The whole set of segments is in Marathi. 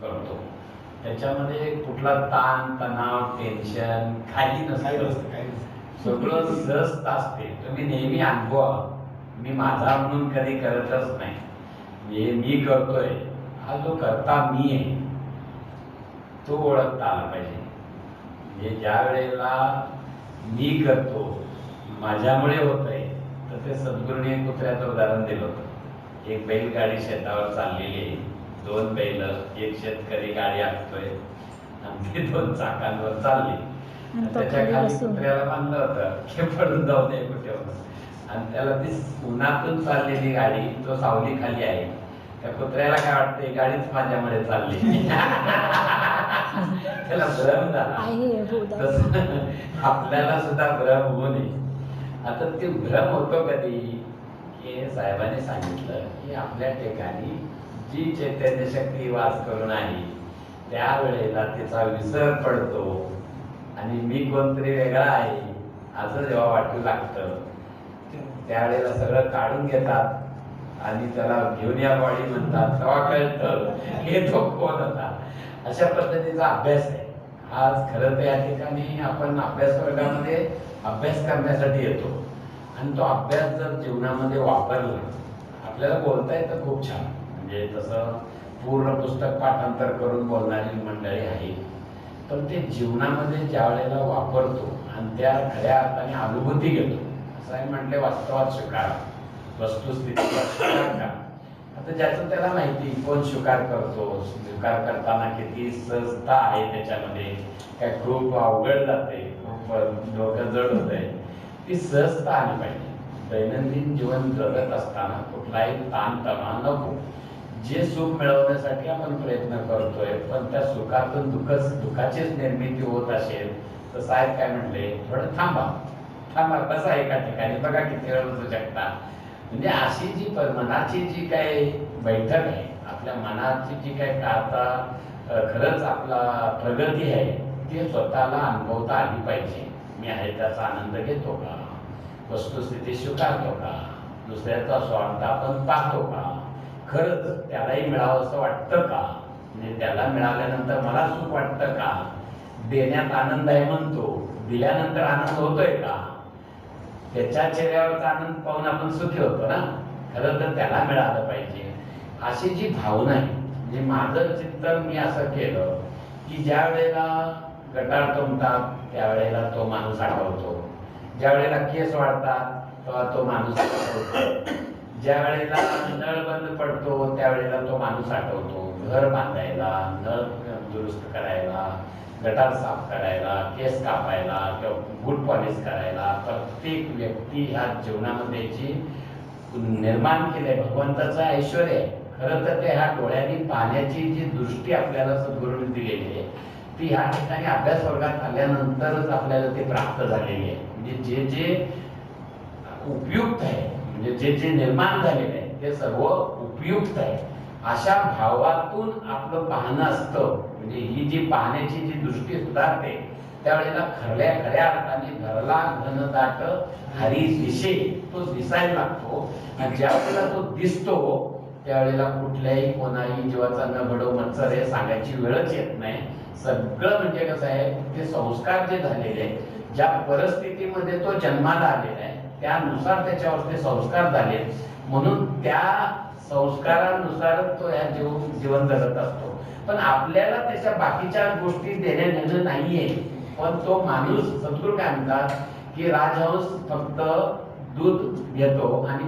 करतो. त्याच्यामध्ये कुठला ताण तणाव टेन्शन काही नसतं. सगळं सहजत असते तुम्ही नेहमी अनुभवा. मी माझा म्हणून कधी करतच नाही. हे मी करतोय हा जो करता मी आहे तो ओळखता आला पाहिजे. म्हणजे ज्या वेळेला मी करतो माझ्यामुळे होत आहे तर ते सद्गुरूने कुत्र्याचं उदाहरण दिलं होतं. एक बैलगाडी शेतावर चाललेली आहे. दोन बैल एक शेतकरी गाडी आखतोय आणि ते दोन चाकांवर चालली. त्याच्याखाली. कुत्र्याला बांधलं होतं. की पडून जाऊ नये कुठे आणि त्याला ती उन्हातून चाललेली गाडी तो सावली खाली आहे. त्या कुत्र्याला काय वाटतंय? गाडीच माझ्यामुळे चालली. त्याला भ्रम झाला. तसं आपल्याला सुद्धा भ्रम होऊ नये. आता ते भ्रम होतो कधी? की साहेबांनी सांगितलं की आपल्या ठिकाणी जी चैतन्य शक्ती वास करून आहे त्यावेळेला तिचा विसर पडतो. आणि मी कोणतरी वेगळा आहे असं जेव्हा वाटू लागतं त्यावेळेला सगळं काढून घेतात आणि त्याला घेऊन या बॉडी म्हणतात तेव्हा कळतं हे तो कोण होता? अशा पद्धतीचा अभ्यास आहे. आज खरं तर या ठिकाणी आपण अभ्यास वर्गामध्ये अभ्यास करण्यासाठी येतो. आणि तो अभ्यास जर जीवनामध्ये वापरला आपल्याला बोलता येतं खूप छान. म्हणजे तसं पूर्ण पुस्तक पाठांतर करून बोलणारी मंडळी आहे. पण ते जीवनामध्ये ज्या वेळेला वापरतो आणि त्या खऱ्या अर्थाने अनुभूती घेतो असं आहे म्हटले वास्तवात स्वीकार. वस्तुस्थितीवर स्वीकार का आता ज्याचं त्याला माहिती कोण स्वीकार करतो स्वीकार करताना किती सहजता आहे त्याच्यामध्ये. काय खूप अवघड जाते खूप डोकं जड होत आहे ती सहजता आली पाहिजे. दैनंदिन जीवन जगत असताना कुठलाही ताणतणाव नको. जे सुख मिळवण्यासाठी आपण प्रयत्न करतोय पण त्या सुखातून दुःखच दुःखाचीच निर्मिती होत असेल तर साहेब काय म्हणले? थोडं थांबा. थांबा बसा एका ठिकाणी. बघा किती वेळ बसू शकता. म्हणजे अशी जी मनाची जी काय बैठक आहे आपल्या मनाची जी काय का आता खरंच आपला प्रगती आहे ती स्वतःला अनुभवता आली पाहिजे. मी आहे त्याचा आनंद घेतो का? वस्तुस्थिती स्वीकारतो का? दुसऱ्याचा स्वार्थ आपण पाहतो का? खरंच त्यालाही मिळावं असं वाटतं का? म्हणजे त्याला मिळाल्यानंतर मला सुख वाटतं का? देण्यात आनंद आहे म्हणतो. दिल्यानंतर आनंद होतोय का? त्याच्या चेहऱ्यावरचा आनंद पाहून आपण सुखी होतो ना? खरं तर त्याला मिळालं पाहिजे. अशी जी भावना आहे म्हणजे माझं चिंतन मी असं केलं की ज्या वेळेला गटार तुमतात त्यावेळेला तो माणूस आठवतो ज्या वेळेला केस वाढतात तेव्हा तो माणूस आठवतो ज्या वेळेला नळ बंद पडतो त्यावेळेला तो माणूस आठवतो. घर बांधायला नळ दुरुस्त करायला गटार साफ करायला केस कापायला किंवा बूट पॉलिश करायला प्रत्येक व्यक्ती ह्या जीवनामध्ये जी निर्माण केलंय भगवंताचं ऐश्वर आहे. खरं तर ते ह्या डोळ्यांनी पाहण्याची जी दृष्टी आपल्याला सद्गुरूने दिलेली आहे ती ह्या ठिकाणी अभ्यास वर्गात आल्यानंतरच आपल्याला ते प्राप्त झालेली आहे. म्हणजे जे जे उपयुक्त आहे म्हणजे जे जे निर्माण झालेले आहे ते सर्व उपयुक्त आहे. अशा भावातून आपलं पाहणं असतं. म्हणजे ही जी पाहण्याची जी दृष्टी सुधारते त्यावेळेला खऱ्या खऱ्या अर्थाने घरला घनदाट हरी दिशे तो दिसायला लागतो. आणि ज्या वेळेला तो दिसतो त्यावेळेला कुठल्याही कोणाही जीवाचा न घडो मत्सर हे सांगायची वेळच येत नाही. सगळं म्हणजे कसं आहे ते संस्कार जे झालेले आहेत, ज्या परिस्थितीमध्ये तो जन्माला आलेला आहे त्यानुसार त्याच्यावर ते संस्कार झाले. म्हणून त्या संस्कारानुसार तो या जीव जीवन जगत असतो. पण आपल्याला त्याच्या बाकीच्या गोष्टी देण्या घेणं नाहीये. पण तो माणूस सद्गुरू काय म्हणतात की राजहंस फक्त दूध घेतो आणि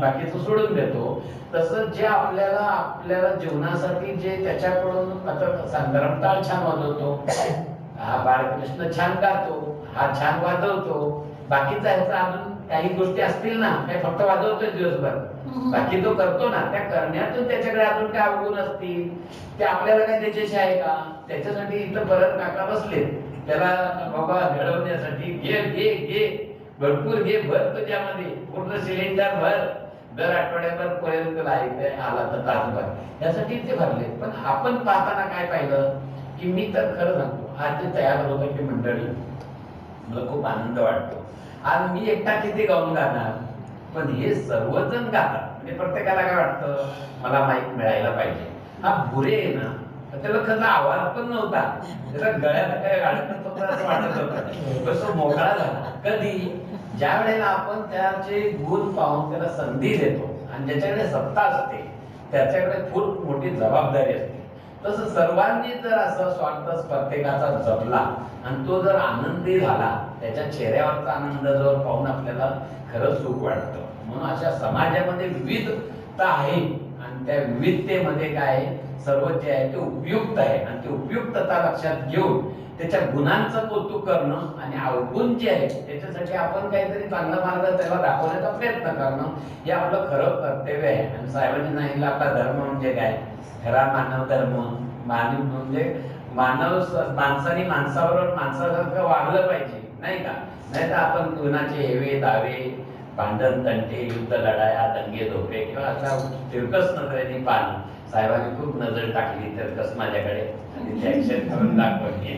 बाकीचं सोडून देतो. तसं जे आपल्याला आपल्याला जीवनासाठी जे त्याच्याकडून आता छान वाजवतो. हा बाळकृष्ण छान गातो हा छान वाजवतो. बाकीचा ह्याचा अजून काही गोष्टी असतील ना काही फक्त वाजवतोय दिवसभर. बाकी तो करतो ना. त्या करण्यातून त्याच्याकडे अजून काय अवगुण असतील? ते आपल्याला काय त्याच्याशी आहे का? त्याच्यासाठी इथं परत काका बसले. त्याला बाबा घडवण्यासाठी घे घे घे. भरपूर घे भर तुझ्यामध्ये पूर्ण सिलेंडर भर. दर आठवड्याभर पर्यंत राहायचंय आला तर तासभर. यासाठी ते भरले. पण आपण पाहताना काय पाहिलं? की मी तर खरं सांगतो आज जे तयार होत ती मंडळी मला खूप आनंद वाटतो. आज मी एकटा किती गाऊन गाणार? पण हे सर्वजण गातात. म्हणजे प्रत्येकाला काय वाटतं? मला माईक मिळायला पाहिजे. हा बुरे आहे ना त्याला कसा आवाज पण नव्हता. त्याला गळ्यात काय अडकत होतं असं वाटत होतं. पण मोकळा झाला. कधी? ज्या वेळेला आपण त्याचे गुण पाहून त्याला संधी देतो आणि ज्याच्याकडे सत्ता असते त्याच्याकडे खूप मोठी जबाबदारी असते. तसं सर्वांनी जर असं स्वार्थ प्रत्येकाचा जपला आणि तो जर आनंदी झाला त्याच्या चेहऱ्यावरचा आनंद जर पाहून आपल्याला खरंच सुख वाटतं. म्हणून अशा समाजामध्ये विविधता आहे आणि त्या विविधतेमध्ये काय आहे? सर्व जे आहे ते उपयुक्त आहे. आणि ते उपयुक्तता लक्षात घेऊन त्याच्या गुणांचं कौतुक करणं आणि अवगुण जे आहे त्याच्यासाठी आपण काहीतरी चांगला मार्ग त्याला दाखवण्याचा प्रयत्न करणं हे आपलं खरं कर्तव्य आहे. आणि साहेबांनी सांगितलं आपला धर्म म्हणजे काय? खरा मानव धर्म. मानव म्हणजे मानव माणसाने माणसाबरोबर माणसासारखं वागलं पाहिजे. नाही का? नाही तर आपण कुणाचे हेवे दावे भांडण तंटे युद्ध लढाया दंगे धोपे किंवा अशा तिरकस नजरेने पाहणं साहेबांनी खूप नजर टाकली तिरकस माझ्याकडे. आणि ते ऍक्शन करून दाखवली.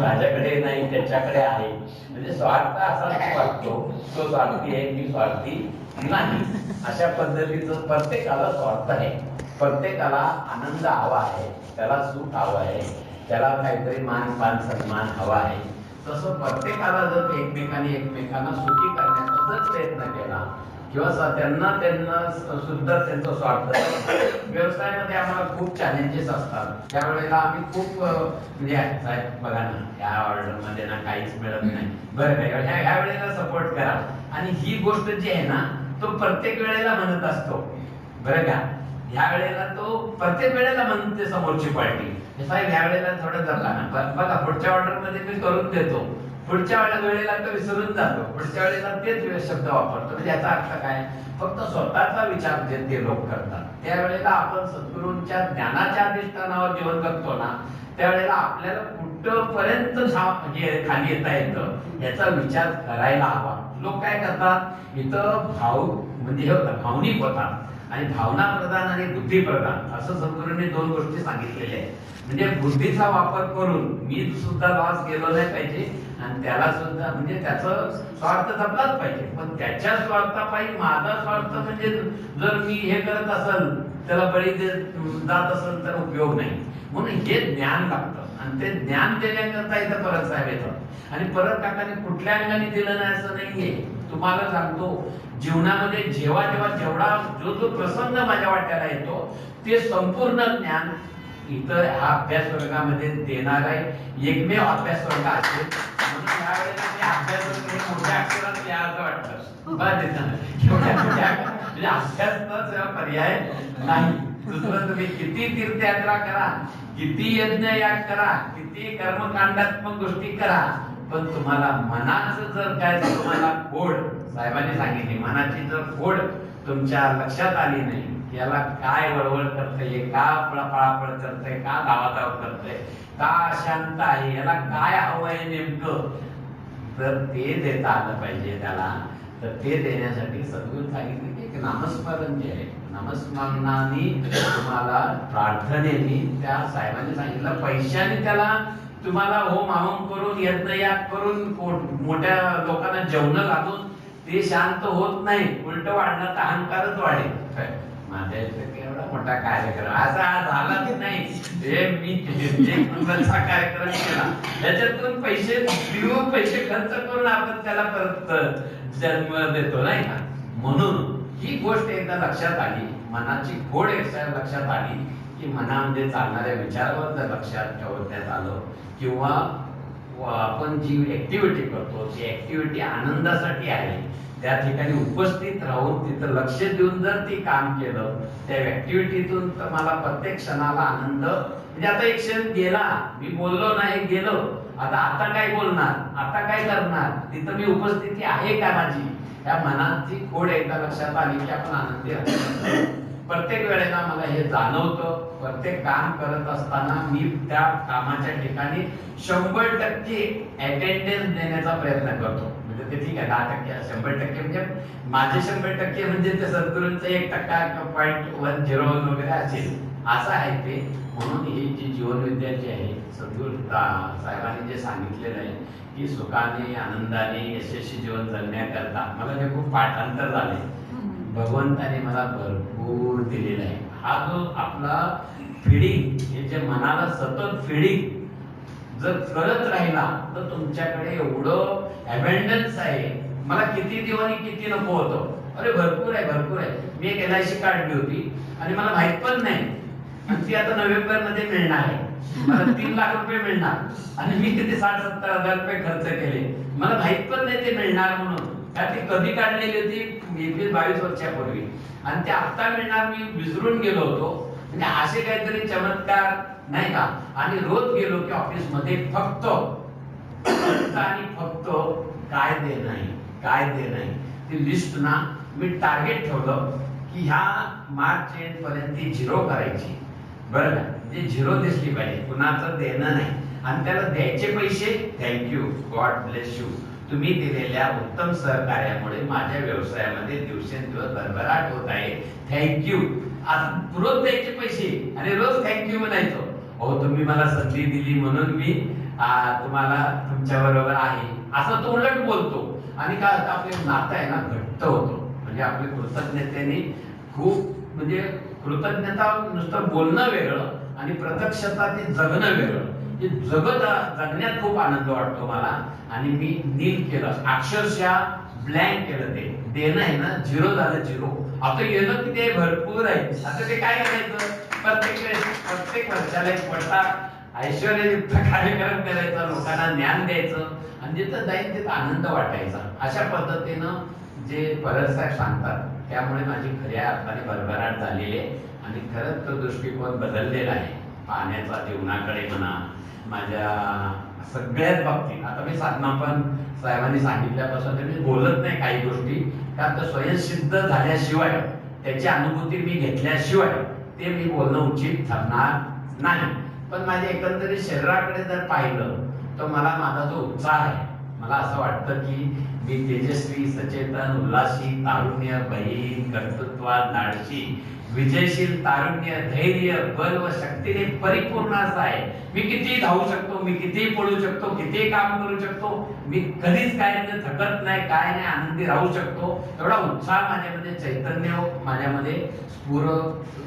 माझ्याकडे नाही त्याच्याकडे आहे. म्हणजे स्वार्थ असाच वाटतो. तो स्वार्थी आहे मी स्वार्थी नाही. अशा पद्धतीचं प्रत्येकाला स्वार्थ आहे. प्रत्येकाला आनंद हवा आहे. त्याला सुख हवं आहे. त्याला काहीतरी मान पान सन्मान हवा आहे. तसं प्रत्येकाला जर एकमेकांनी एकमेकांना सुखी करण्याचा जर प्रयत्न केला किंवा त्यांना त्यांना सुद्धा त्यांचा स्वार्थ व्यवसायामध्ये आम्हाला खूप चॅलेंजेस असतात. त्यावेळेला आम्ही खूप म्हणजे साहेब बघा ना ह्या ऑर्डरमध्ये ना काहीच मिळत नाही. बरं काय ह्या ह्या वेळेला सपोर्ट करा. आणि ही गोष्ट जी आहे ना तो प्रत्येक वेळेला म्हणत असतो. बरं का? ह्या वेळेला तो प्रत्येक वेळेला म्हणते समोरची पार्टी. साहेब ह्या वेळेला थोडं जपा ना बघा पुढच्या ऑर्डरमध्ये मी करून देतो. पुढच्या वेळेला वेळेला तो विसरून जातो. पुढच्या वेळेला तेच शब्द वापरतो. म्हणजे याचा अर्थ काय? फक्त स्वतःचा विचार जे ते लोक करतात. त्यावेळेला आपण सद्गुरूंच्या ज्ञानाच्या अधिष्ठानावर जीवन जगतो ना त्यावेळेला आपल्याला कुठपर्यंत म्हणजे खाली येता येतं याचा विचार करायला हवा. लोक काय करतात? इथं भाऊ म्हणजे हे होतं भावनिक होतात. आणि भावना प्रधान आणि बुद्धी प्रधान असं सद्गुरूंनी दोन गोष्टी सांगितलेल्या आहेत. म्हणजे बुद्धीचा वापर करून मी सुद्धा लॉस गेलो नाही पाहिजे आणि त्याला सुद्धा म्हणजे त्याचं स्वार्थ जपलाच पाहिजे. पण त्याच्या स्वार्थापायी माझा स्वार्थ म्हणजे जर मी हे करत असेल त्याला बळी देत जात असेल तर उपयोग नाही. म्हणून हे ज्ञान लागतं. आणि ते ज्ञान देण्याकरता इथं परत साहेब येतात. आणि परत काकाने कुठल्या अंगाने दिलं नाही असं नाहीये. तुम्हाला सांगतो जीवनामध्ये जेव्हा जेव्हा जेवढा जो जो प्रसंग माझ्या वाट्याला येतो ते संपूर्ण ज्ञान इथं हा अभ्यास वर्गामध्ये देणारा एकमेव अभ्यास वर्ग असेल हे म्हणजे पर्याय नाही. दुसरं तुम्ही किती तीर्थयात्रा करा किती यज्ञ याग करा किती कर्मकांडात्मक गोष्टी करा पण तुम्हाला मनाचं जर काय तुम्हाला फोड साहेबांनी सांगितली मनाची जर फोड तुमच्या लक्षात आली नाही याला काय वळवळ करतंय का पळापळ करतंय का धावाधाव करतंय का अशांत आहे याला काय हवंय नेमकं? तर ते देता आलं पाहिजे त्याला. तर ते देण्यासाठी सद्गुरू सांगितले की एक नामस्मरण जे आहे नामस्मरणाने तुम्हाला प्रार्थनेने त्या साहेबांनी सांगितलं पैशाने त्याला तुम्हाला होम हवम करून यज्ञ करून मोठ्या लोकांना जेवण घालून ते शांत होत नाही. उलट वाढणं तर अहंकारच वाढेल माझ्या एवढा मोठा कार्यक्रम? असा झालाच नाही. हे मी कार्यक्रम केला. त्याच्यातून पैसे देऊन पैसे खर्च करून आपण त्याला परत जन्म देतो नाही का? म्हणून ही गोष्ट एकदा लक्षात आली. मनाची खोड एकदा लक्षात आली की मनामध्ये चालणाऱ्या विचारावर लक्षात ठेवण्यात आलं किंवा आपण जी ऍक्टिव्हिटी करतो ती ऍक्टिव्हिटी आनंदासाठी आहे त्या ठिकाणी उपस्थित राहून तिथं लक्ष देऊन जर ती काम केलं त्या ऍक्टिव्हिटीतून तर मला प्रत्येक क्षणाला आनंद म्हणजे आता एक क्षण गेला मी बोललो नाही गेलो आता आता काय बोलणार आता काय करणार तिथं मी उपस्थिती आहे का माझी? या मनाची खोड एकदा लक्षात आली की आपण आनंदी राहतो प्रत्येक वेळेला मला हे जाणवतं. प्रत्येक काम करत असताना मी त्या कामाच्या ठिकाणी शंभर टक्के अटेंडन्स देण्याचा प्रयत्न करतो. म्हणजे ते ठीक आहे दहा टक्के शंभर टक्के म्हणजे माझे शंभर टक्के म्हणजे ते सद्गुरूंचं एक टक्का पॉईंट वन झिरो वन वगैरे असेल. असं आहे ते. म्हणून ही जी जीवनविद्या जी आहे सद्गुरू ता- साहेबांनी जे सांगितलेलं आहे की सुखाने आनंदाने यशस्वी जीवन जगण्याकरता मला हे खूप पाठांतर झाले भगवंताने मला भरपूर दिलेला आहे. हा जो आपला फिडिंग याच्या मनाला सतत फिडिंग जर करत राहिला तर तुमच्याकडे एवढं अबँडन्स आहे. मला किती देऊ आणि किती नको होतं. अरे भरपूर आहे भरपूर आहे. मी एक एल आय सी काढली होती. आणि मला माहीत पण नाही. ती आता नोव्हेंबरमध्ये मिळणार आहे. मला तीन लाख रुपये मिळणार. आणि मी किती साठ सत्तर हजार रुपये खर्च केले. मला माहीत पण नाही ते मिळणार म्हणून. कारण ती कधी काढलेली होती? एकवीस बावीस वर्षापूर्वी. आणि ते आता मिळणार मी विसरून गेलो होतो. म्हणजे असे काहीतरी चमत्कार नाही का? आणि रोज गेलो की ऑफिसमध्ये फक्त फक्त आणि फक्त काय दे नाही काय दे नाही. ती लिस्ट ना मी टार्गेट ठेवलं की ह्या मार्च एंड पर्यंत ती झिरो करायची. बरं का? म्हणजे झिरो दिसली पाहिजे. कुणाचं देणं नाही. आणि त्याला द्यायचे पैसे थँक्यू गॉड ब्लेस यू तुम्ही दिलेल्या उत्तम सहकार्यामुळे माझ्या व्यवसायामध्ये दिवसेंदिवस भरभराट होत आहे. थँक्यू आज रोज द्यायचे पैसे आणि रोज थँक्यू म्हणायचो. हो तुम्ही मला संधी दिली म्हणून मी तुम्हाला तुमच्या बरोबर आहे. असं तो उलट बोलतो. आणि काय होतं आपले नातं आहे ना घट्ट होतो. म्हणजे आपली कृतज्ञतेने खूप म्हणजे कृतज्ञता नुसतं बोलणं वेगळं. आणि प्रत्यक्षता ते जगणं वेगळं. ते जगत जगण्यात खूप आनंद वाटतो मला. आणि मी नील केलं अक्षरशः ब्लँक केलं ते. देणं आहे ना झिरो झालं झिरो आता येणं की ते भरपूर आहे. आता ते काय करायचं? प्रत्येक वेळेस प्रत्येक वर्षाला एक मोठा ऐश्वर्ययुक्त कार्यक्रम करायचा लोकांना ज्ञान द्यायचं. आणि जिथं जाईल तिथं आनंद वाटायचा. अशा पद्धतीनं जे परत साहेब सांगतात त्यामुळे माझी खऱ्या अर्थाने भरभराट झालेली आहे. आणि खरंच तो दृष्टिकोन बदललेला आहे. पाण्याचा जीवनाकडे म्हणा माझ्या सगळ्याच बाबतीत. आता मी साधना पण साहेबांनी सांगितल्यापासून मी बोलत नाही काही गोष्टी. का तर स्वयंसिद्ध झाल्याशिवाय त्याची अनुभूती मी घेतल्याशिवाय ते मी बोलणं उचित ठरणार नाही. पण माझ्या एकंदरीत शरीराकडे जर पाहिलं तर मला माझा जो उत्साह आहे मला असं वाटतं की मी तेजस्वी सचेतन उल्हासी तारुण्य बहीण कर्तृत्वात धाडशी विजयशील तारुण्य धैर्य बल व शक्तीने परिपूर्ण असा आहे. मी किती धावू शकतो मी किती पळू शकतो किती काम करू शकतो मी कधीच काय नाही थकत नाही काय नाही आनंदी राहू शकतो. एवढा उत्साह माझ्यामध्ये चैतन्य माझ्यामध्ये स्फुर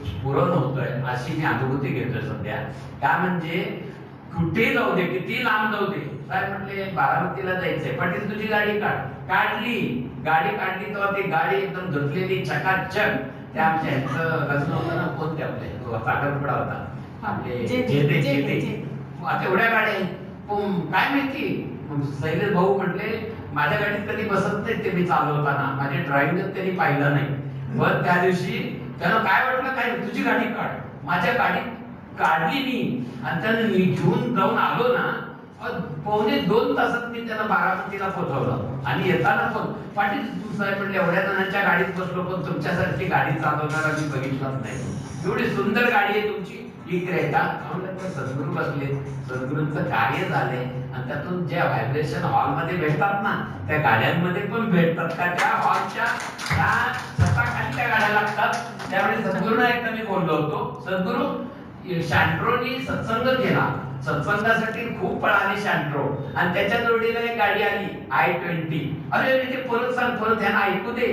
स्फुरण होतोय अशी मी अनुभूती घेतोय सध्या. का म्हणजे कुठे जाऊ दे किती लांब जाऊ दे काय म्हटले? बारामतीला जायचंय. पाटील तुझी गाडी काढ. काढली. गाडी काढली तेव्हा ती गाडी एकदम धुतलेली चकाचक. त्या आमच्या ह्यांचं लग्न होतं ना कोणते आपले तो साखरपुडा होता. आपले जेते, गाड्या आहेत. पण काय माहिती? शैलेश भाऊ म्हटले माझ्या गाडीत कधी बसत नाही ते मी चालवताना. माझे ड्रायव्हिंग त्यांनी पाहिलं नाही. पण त्या दिवशी त्याला काय वाटलं? काय तुझी गाडी काढ. माझ्या गाडीत काढली मी. आणि त्यानं मी घेऊन जाऊन आलो ना पोहणे पावणे दोन तासात मी त्याला बारामतीला पोहोचवलं. आणि येताना पण पाटील साहेब म्हणले एवढ्या जणांच्या गाडीत बसलो पण तुमच्यासारखी गाडी चालवणारा मी बघितलाच नाही. एवढी सुंदर गाडी आहे तुमची. इकडे का सद्गुरू बसले. सद्गुरूंचं कार्य झाले आणि त्यातून ज्या व्हायब्रेशन हॉलमध्ये भेटतात ना त्या गाड्यांमध्ये पण भेटतात. का त्या हॉलच्या त्या छताखाली त्या गाड्या लागतात? त्यावेळी सद्गुरूंना एकदा मी बोललो होतो सद्गुरू शँट्रोनी सत्संग केला. सत्संगासाठी खूप पळाली शँट्रो. आणि त्याच्या जोडीला एक गाडी आली आय ट्वेंटी. अरे ते परत सांग परत ह्यांना ऐकू दे.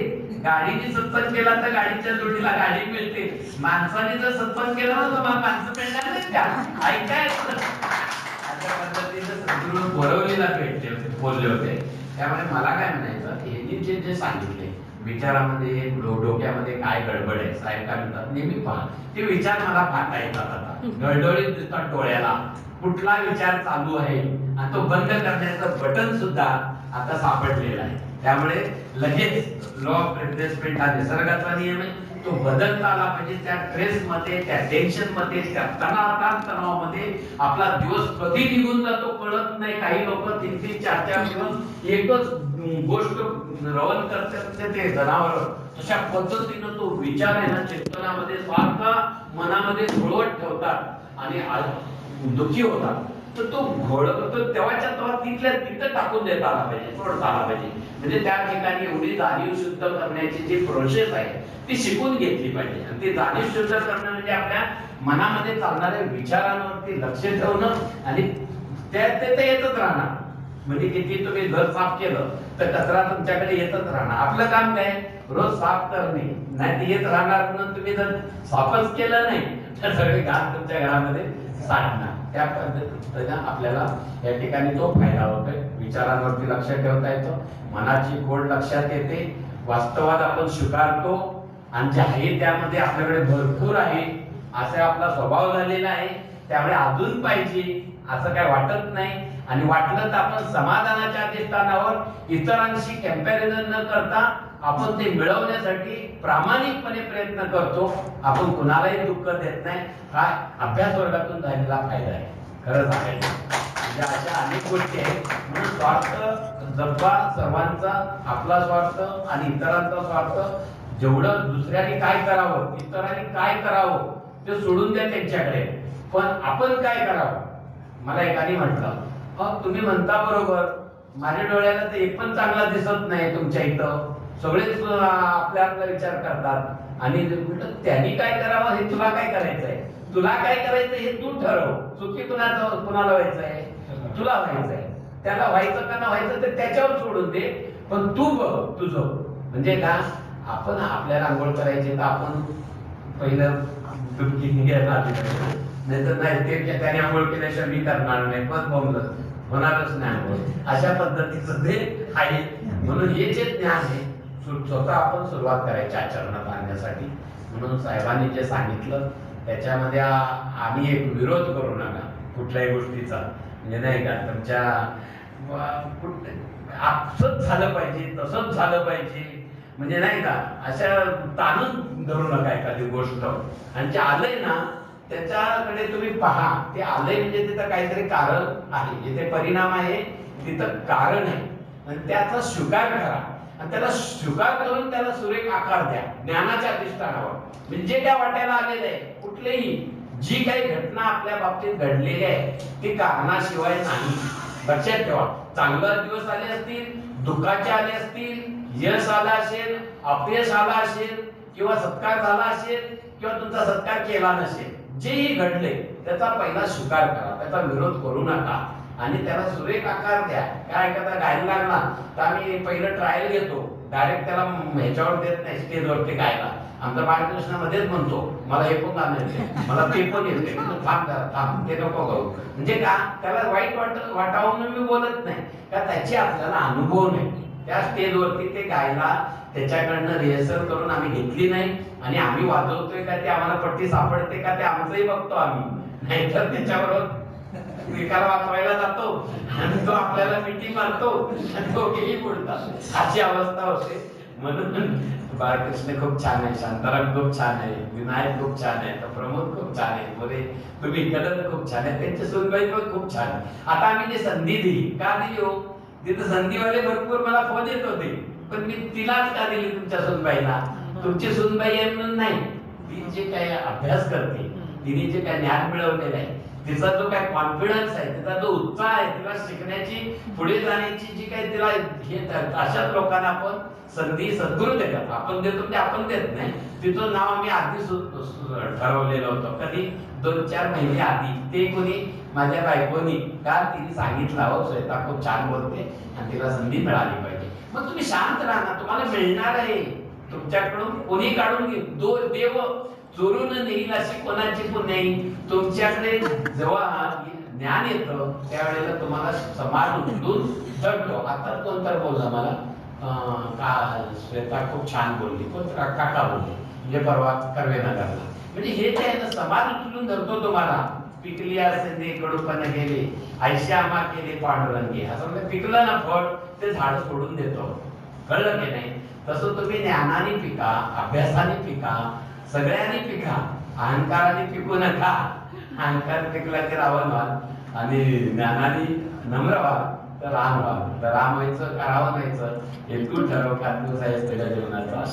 गाडीने सत्संग केला तर गाडीच्या जोडीला गाडी मिळते. माणसाने जर सत्संग केला ना तर माणसं मिळणार नाही त्या ऐकाय अशा पद्धतीने सद्गुरू बोलवलेला भेटले होते बोलले होते. त्यामुळे मला काय म्हणायचं यांनी जे जे सांगितले विचारामध्ये डोक्यामध्ये काय गडबड आहे साहेब काय म्हणतात नेहमी पहा. ते विचार मला पाहता येतात आता. गडबडीत दिसतात डोळ्याला. कुठला विचार चालू आहे? आणि तो बंद करण्याचं बटन सुद्धा आता सापडलेलं आहे. त्यामुळे लगेच लॉ ऑफ रिप्लेसमेंट हा निसर्गाचा नियम आहे. तो बदलता आला म्हणजे त्या स्ट्रेस मध्ये त्या टेन्शनमध्ये त्या तणाव तणावामध्ये आपला दिवस कधी निघून जातो कळत नाही. काही लोक तीन तीन चार चार दिवस एकच गोष्ट रवण करतात म्हणजे ते- जनावर. अशा पद्धतीनं तो विचार आहे ना चिंतनामध्ये स्वार्थ मनामध्ये सुळवत ठेवतात. आणि दुखी होता तर तो घोळ तो तेव्हाच्या तेव्हा तिथल्या तिथं टाकून देता आला पाहिजे सोडता आला पाहिजे. म्हणजे त्या ठिकाणी एवढी जाणीव शुद्ध करण्याची जी प्रोसेस आहे ती शिकून घेतली पाहिजे. आणि ती जाणीव शुद्ध करणं म्हणजे आपल्या मनामध्ये चालणाऱ्या विचारांवरती लक्ष ठेवणं आणि त्या ते ते येतच राहणार. म्हणजे किती तुम्ही घर साफ केलं तर कचरा तुमच्याकडे येतच राहणार. आपलं काम काय? रोज साफ करणे. नाही ते येत राहणार म्हणून तुम्ही जर साफच केलं नाही तर सगळे घात तुमच्या घरामध्ये साठणार. त्या पद्धतीनं आपल्याला या ठिकाणी तो फायदा होतोय. विचारांवरती लक्ष ठेवता येतं. मनाची खोड लक्षात येते. वास्तवात आपण स्वीकारतो. आणि जे आहे त्यामध्ये आपल्याकडे भरपूर आहे असा आपला स्वभाव झालेला आहे त्यामुळे अजून पाहिजे असं काय वाटत नाही. आणि वाटलं तर आपण समाधानाच्या अधिष्ठानावर इतरांशी कंपॅरिझन न करता आपण ते मिळवण्यासाठी प्रामाणिकपणे प्रयत्न करतो आपण कुणालाही दुःख देत नाही. हा अभ्यास वर्गातून झालेला फायदा आहे. खरं आहे. म्हणजे अशा अनेक गोष्टी आहेत. म्हणून स्वार्थ जपा सर्वांचा आपला स्वार्थ आणि इतरांचा स्वार्थ. जेवढं दुसऱ्याने काय करावं इतरांनी काय करावं ते सोडून द्या त्यांच्याकडे. पण आपण काय करावं? मला एकाने म्हटलं मग तुम्ही म्हणता बरोबर. माझ्या डोळ्याला ते एक पण चांगला दिसत नाही तुमच्या इथं. सगळेच आपल्या आपला विचार करतात. आणि त्यांनी काय करावं हे तुला काय करायचंय? तुला काय करायचं हे तू ठरव. चुकी कुणाचं कुणाला व्हायचंय? तुला व्हायचंय. त्याला व्हायचं का ना व्हायचं ते त्याच्यावर सोडून दे. पण तू बघ तुझं म्हणजे का? आपण आपल्याला आंघोळ करायची तर आपण पहिलं डुबकी घ्यायला आली नाही तर नाही ते त्याने आंघोळ केल्याशिवाय मी करणार नाही. पण बोंबलं. होणारच नाही आंघोळ. अशा पद्धतीचं ते आहे म्हणून हे जे ज्ञान आहे स्वतः आपण सुरुवात करायची आचरणात आणण्यासाठी म्हणून साहेबांनी जे सांगितलं त्याच्यामध्ये आम्ही एक विरोध करू नका कुठल्याही गोष्टीचा. म्हणजे नाही का तुमच्या आपसच कुठ- असंच झालं पाहिजे तसंच झालं पाहिजे. म्हणजे नाही का अशा ताणून धरू नका एखादी गोष्ट. आणि जे आलंय ना त्याच्याकडे तुम्ही पहा. ते आलंय म्हणजे तिथं काहीतरी कारण आहे. जिथे परिणाम आहे तिथं कारण आहे. आणि त्याचा स्वीकार करा. आणि त्याला स्वीकार करून त्याला सुरेख आकार द्या. ज्ञानाच्या अधिष्ठानावर. म्हणजे त्या वाट्याला वाटायला आलेलं आहे. कुठलेही जी काही घटना आपल्या बाबतीत घडलेली आहे ती कारणाशिवाय नाही. लक्षात ठेवा. चांगले दिवस आले असतील दुःखाचे आले असतील यश आला असेल अपयश आला असेल किंवा सत्कार झाला असेल किंवा तुमचा सत्कार केला नसेल जेही घडले त्याचा पहिला स्वीकार करा. त्याचा विरोध करू नका. आणि त्याला सुरेख आकार द्या. काय एखादा गायला लागला तर आम्ही पहिलं ट्रायल घेतो. डायरेक्ट त्याला ह्याच्यावर देत नाही स्टेजवरती गायला. आमचा बाळकृष्ण मध्येच म्हणतो मला हे पण गाणं येते. मला ते पण येते. थांब थांब. ते नको करू. म्हणजे का? त्याला वाईट वाट वाटावं म्हणून मी बोलत नाही. का त्याची आपल्याला अनुभव नाही. त्या स्टेजवरती ते गायला त्याच्याकडनं रिहर्सल करून आम्ही घेतली नाही. आणि आम्ही वाजवतोय का ते आम्हाला पट्टी सापडते का ते आमचंही बघतो आम्ही. नाहीतर त्याच्याबरोबर विकार वाचवायला जातो आणि तो आपल्याला मिठी मारतो आणि दोघेही बोलतात. अशी अवस्था होते. म्हणून बाळकृष्ण खूप छान आहे शांताराम खूप छान आहे विनायक खूप छान आहे तर प्रमोद खूप छान आहे. मोरे तुम्ही कदम खूप छान आहे त्यांचे सुनबाई पण खूप छान आहे. आता आम्ही जी संधी दिली का दिली हो? तिथं संधीवाले भरपूर मला फोन येत होते. पण मी तिलाच का दिली तुमच्या सुनबाईला? तुमची सुनबाई आहे म्हणून नाही. ती जे काही अभ्यास करते तिने जे काही ज्ञान मिळवलेलं आहे तिचा जो काय कॉन्फिडन्स आहे तिचा जो उत्साह आहे तिला शिकण्याची पुढे जाण्याची जी काही तिला हे अशाच लोकांना आपण संधी सद्गुरू देतात आपण देतो ते आपण देत नाही. तिचं नाव आम्ही आधी ठरवलेलं होतं. कधी? दोन चार महिने आधी. ते कोणी माझ्या बायकोनी का तिने सांगितलं हो श्वेता खूप छान बोलते आणि तिला संधी मिळाली पाहिजे. मग तुम्ही शांत राहा ना. तुम्हाला मिळणार आहे. तुमच्याकडून कोणी काढून घे दो देव चोरून नेईल अशी कोणाची पण नाही. तुमच्याकडे जेव्हा ज्ञान येतं त्यावेळेला तुम्हाला समाज उचलून चढतो आता कोण तर बोलला मला? का श्वेता खूप छान बोलली. कोण? काका बोलले. म्हणजे परवा कर्वे नगरला म्हणजे हे जे आहे ना समाज उचलून धरतो तुम्हाला. पिकली असे कडूपण गेले. आयशी केले पांडुरंगे. असं म्हणजे पिकलं ना फळ ते झाड सोडून देतो. कळलं की नाही? तसं तुम्ही ज्ञानाने पिका अभ्यासाने पिका सगळ्यांनी पिका अहंकाराने पिकू नका. अहंकार पिकला की रावण व्हा आणि ज्ञानाने नम्र व्हा तर राम व्हा तर राम व्हायचं का रावण व्हायचं? हे तू ठरव का तू तुझ्या जीवनाचा